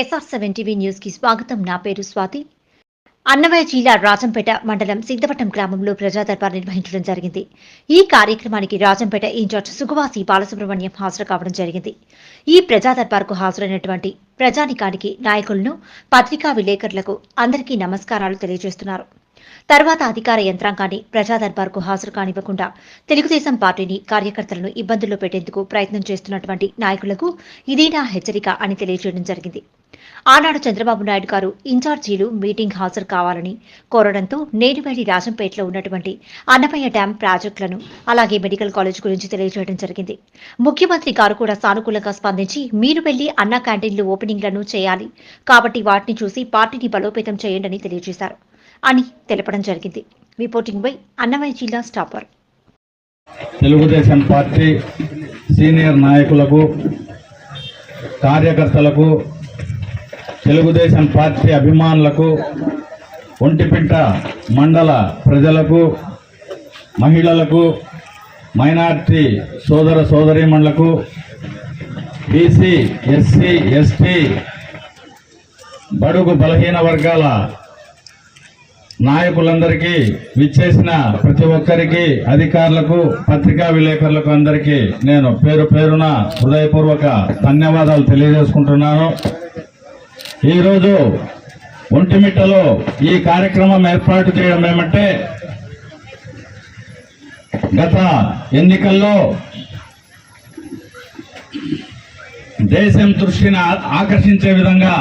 SR seven TV న్యూస్కి స్వాగతం. నా పేరు స్వాతి. అన్నమయ్య జిల్లా రాజంపేట మండలం సిద్ధవటం గ్రామంలో ప్రజా దర్బార్ నిర్వహించడం జరిగింది. ఈ కార్యక్రమానికి రాజంపేట ఇన్ఛార్జ్ సుగవాసి బాలసుబ్రహ్మణ్యం హాజరు కావడం జరిగింది. ఈ ప్రజా దర్బార్కు హాజరైనటువంటి ప్రజానికానికి నాయకులను పత్రికా విలేకరులకు అందరికీ నమస్కారాలు తెలియజేస్తున్నారు. తర్వాత అధికార యంత్రాంగాన్ని ప్రజా దర్బార్కు హాజరు కానివ్వకుండా తెలుగుదేశం పార్టీని కార్యకర్తలను ఇబ్బందుల్లో పెట్టేందుకు ప్రయత్నం చేస్తున్నటువంటి నాయకులకు ఇదే నా హెచ్చరిక అని తెలియజేయడం జరిగింది. ఆనాడు చంద్రబాబు నాయుడు గారు ఇన్ఛార్జీలు మీటింగ్ హాజరు కావాలని కోరడంతో నేడు రాజంపేటలో ఉన్నటువంటి అన్నమయ్య డ్యాం ప్రాజెక్టులను అలాగే మెడికల్ కాలేజ్ గురించి తెలియజేయడం జరిగింది. ముఖ్యమంత్రి గారు కూడా సానుకూలంగా స్పందించి మీరు వెళ్ళి అన్న క్యాంటీన్లు ఓపెనింగ్లను చేయాలి. కాబట్టి వాటిని చూసి పార్టీని బలోపేతం చేయండి అని తెలియజేశారు. అని తెలపడం జరిగింది. రిపోర్టింగ్ బై అన్నమయ్య జిల్లా స్టాపర్ తెలుగుదేశం పార్టీ సీనియర్ నాయకులకు కార్యకర్తలకు తెలుగుదేశం పార్టీ అభిమానులకు ఒంటిపిట్ట మండల ప్రజలకు మహిళలకు మైనార్టీ సోదర సోదరీమణులకు బీసీ ఎస్సీ ఎస్టీ బడుగు బలహీన వర్గాల నాయకులందరికీ విచ్చేసిన ప్రతి ఒక్కరికి అధికారులకు పత్రికా విలేకరులకు అందరికీ నేను పేరు పేరున హృదయపూర్వక ధన్యవాదాలు తెలియజేసుకుంటున్నాను. ఈరోజు ఒంటిమిట్టలో ఈ కార్యక్రమం ఏర్పాటు చేయడం ఏమంటే గత ఎన్నికల్లో దేశం దృష్టిని ఆకర్షించే విధంగా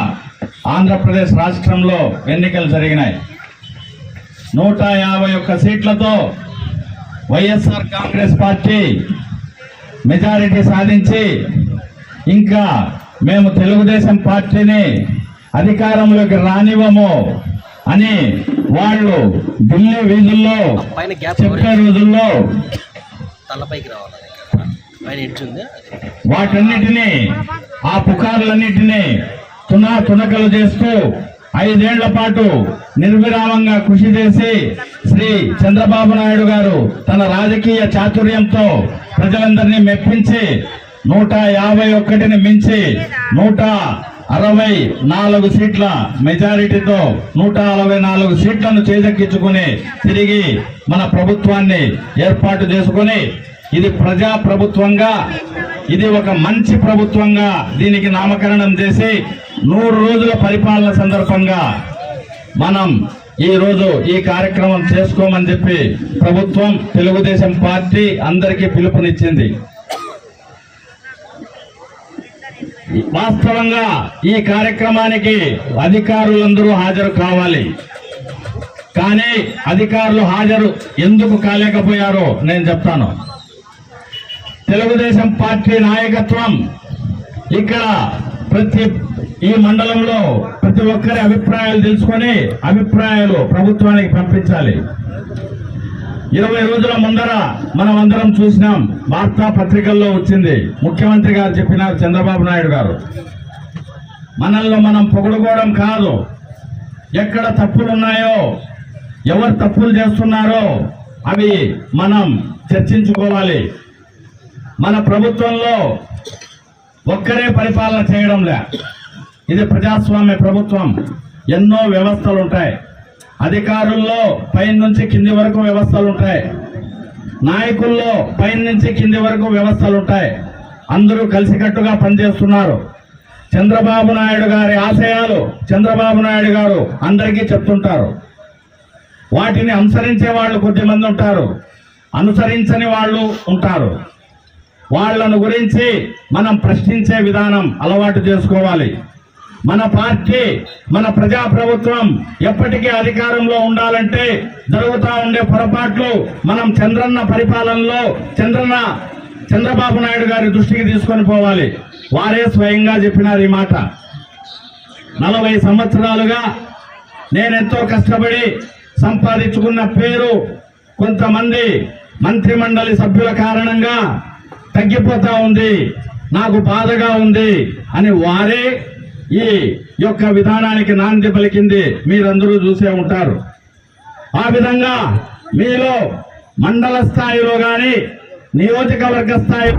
ఆంధ్రప్రదేశ్ రాష్ట్రంలో ఎన్నికలు జరిగినాయి. నూట యాభై ఒక్క సీట్లతో వైఎస్ఆర్ కాంగ్రెస్ పార్టీ మెజారిటీ సాధించి ఇంకా మేము తెలుగుదేశం పార్టీని అధికారంలోకి రానివ్వము అని వాళ్ళు ఢిల్లీ వీధుల్లో చెప్పే రోజుల్లో. వాటన్నిటినీ ఆ పుకార్లన్నిటినీ తునా తునకలు చేస్తూ ఐదేళ్ళ పాటు నిర్విరామంగా కృషి చేసి శ్రీ చంద్రబాబు నాయుడు గారు తన రాజకీయ చాతుర్యంతో ప్రజలందరినీ మెప్పించి నూట యాభై ఒక్కటిని మించి నూట అరవై నాలుగు సీట్ల మెజారిటీతో నూట అరవై నాలుగు సీట్లను చేజెక్కించుకుని తిరిగి మన ప్రభుత్వాన్ని ఏర్పాటు చేసుకుని ఇది ప్రజా ప్రభుత్వంగా ఇది ఒక మంచి ప్రభుత్వంగా దీనికి నామకరణం చేసి నూరు రోజుల పరిపాలన సందర్భంగా మనం ఈ రోజు ఈ కార్యక్రమం చేసుకోమని చెప్పి ప్రభుత్వం తెలుగుదేశం పార్టీ అందరికీ పిలుపునిచ్చింది. వాస్తవంగా ఈ కార్యక్రమానికి అధికారులందరూ హాజరు కావాలి. కానీ అధికారులు హాజరు ఎందుకు కాలేకపోయారో నేను చెప్తాను. తెలుగుదేశం పార్టీ నాయకత్వం ఇక్కడ ప్రతి ఈ మండలంలో ప్రతి ఒక్కరి అభిప్రాయాలు తెలుసుకొని అభిప్రాయాలు ప్రభుత్వానికి పంపించాలి. ఇరవై రోజుల ముందర మనం అందరం చూసినాం వార్తా పత్రికల్లో వచ్చింది. ముఖ్యమంత్రి గారు చెప్పినారు చంద్రబాబు నాయుడు గారు. మనల్ని మనం పొగడుకోవడం కాదు. ఎక్కడ తప్పులు ఉన్నాయో ఎవరు తప్పులు చేస్తున్నారో అవి మనం చర్చించుకోవాలి. మన ప్రభుత్వంలో ఒక్కరే పరిపాలన చేయడం లే ఇది ప్రజాస్వామ్య ప్రభుత్వం. ఎన్నో వ్యవస్థలు ఉంటాయి అధికారుల్లో పైన నుంచి కింది వరకు వ్యవస్థలు ఉంటాయి నాయకుల్లో పైన నుంచి కింది వరకు వ్యవస్థలు ఉంటాయి అందరూ కలిసికట్టుగా పనిచేస్తున్నారు. చంద్రబాబు నాయుడు గారి ఆశయాలు చంద్రబాబు నాయుడు గారు అందరికీ చెప్తుంటారు. వాటిని అనుసరించే వాళ్ళు కొద్దిమంది ఉంటారు. అనుసరించని వాళ్ళు ఉంటారు. వాళ్ళను గురించి మనం ప్రశ్నించే విధానం అలవాటు చేసుకోవాలి. మన పార్టీ మన ప్రజా ప్రభుత్వం ఎప్పటికీ అధికారంలో ఉండాలంటే జరుగుతూ ఉండే పొరపాట్లు మనం చంద్రన్న పరిపాలనలో చంద్రన్న చంద్రబాబు నాయుడు గారి దృష్టికి తీసుకొని పోవాలి. వారే స్వయంగా చెప్పినారు ఈ మాట. నలభై సంవత్సరాలుగా నేనెంతో కష్టపడి సంపాదించుకున్న పేరు కొంతమంది మంత్రిమండలి సభ్యుల కారణంగా తగ్గిపోతా ఉంది. నాకు బాధగా ఉంది అని వారే ఈ యొక్క విధానానికి నాంది పలికింది మీరందరూ చూసే ఉంటారు. ఆ విధంగా మీలో మండల స్థాయిలో కానీ నియోజకవర్గ స్థాయి